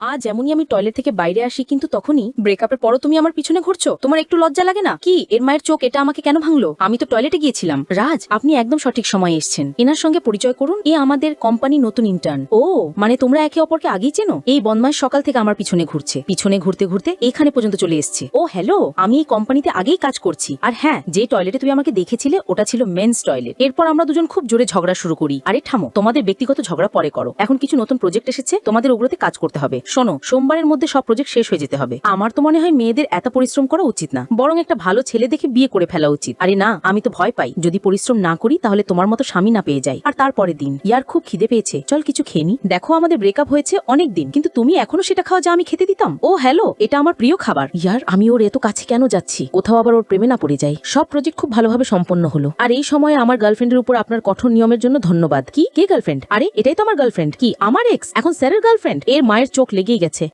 আজ যেমনই আমি টয়লেট থেকে বাইরে আসি, কিন্তু তখনই ব্রেকআপের পরও তুমি আমার পিছনে ঘুরছো। তোমার একটু লজ্জা লাগে না? কি? এর মায়ের চোখ, এটা আমাকে কেন ভাঙলো? আমি তো টয়লেটে গিয়েছিলাম। রাজ, আপনি একদম সঠিক সময়ে এসেছেন। এনার সঙ্গে পরিচয় করুন। এ আমাদের কোম্পানি নতুন ইন্টার্ন ও মানে তোমরা একে অপরকে আগেই চেনো? এই বদমাস সকাল থেকে আমার পিছনে ঘুরছে। পিছনে ঘুরতে ঘুরতে এখানে পর্যন্ত চলে এসছে। ও হ্যালো আমি এই কোম্পানিতে আগেই কাজ করছি। আর হ্যাঁ যে টয়লেটে তুমি আমাকে দেখেছিলে, ওটা ছিল মেন্স টয়লেট এরপর আমরা দুজন খুব জোরে ঝগড়া শুরু করি। আরে, থামো, তোমাদের ব্যক্তিগত ঝগড়া পরে করো। এখন কিছু নতুন প্রজেক্ট এসেছে, তোমাদের ওগুলোতে কাজ করতে হবে। শোনো, সোমবারের মধ্যে সব প্রজেক্ট শেষ হয়ে যেতে হবে। আমার তো মনে হয় মেয়েদের এত পরিশ্রম করা উচিত না। বরং একটা ভালো ছেলে দেখে বিয়ে করে ফেলা উচিত। আরে না, আমি তো ভয় পাই। যদি পরিশ্রম না করি, তাহলে তোমার মতো স্বামী না পেয়ে যাই। আর তারপরে দিন, ইয়ার খুব খিদে পেয়েছে। চল কিছু খেয়ে নি। দেখো, আমাদের ব্রেকআপ হয়েছে অনেক দিন। কিন্তু তুমি এখনও সেটা খাওয়া যা আমি খেতে দিতাম? ও, হ্যালো, এটা আমার প্রিয় খাবার। ইয়ার, আমি ওর এত কাছে কেন যাচ্ছি? কোথাও আবার ওর প্রেমে না পড়ে যাই। সব প্রজেক্ট খুব ভালোভাবে সম্পন্ন হলো। আর এই সময়ে আমার গার্লফ্রেন্ডের উপর আপনার কঠোর নিয়মের জন্য ধন্যবাদ। কি? কে গার্লফ্রেন্ড আরে, এটাই তো আমার গার্লফ্রেন্ড কি? আমার এক্স এখন স্যারের গার্লফ্রেন্ড এর মায়ের চোখ লেগেই গেছে।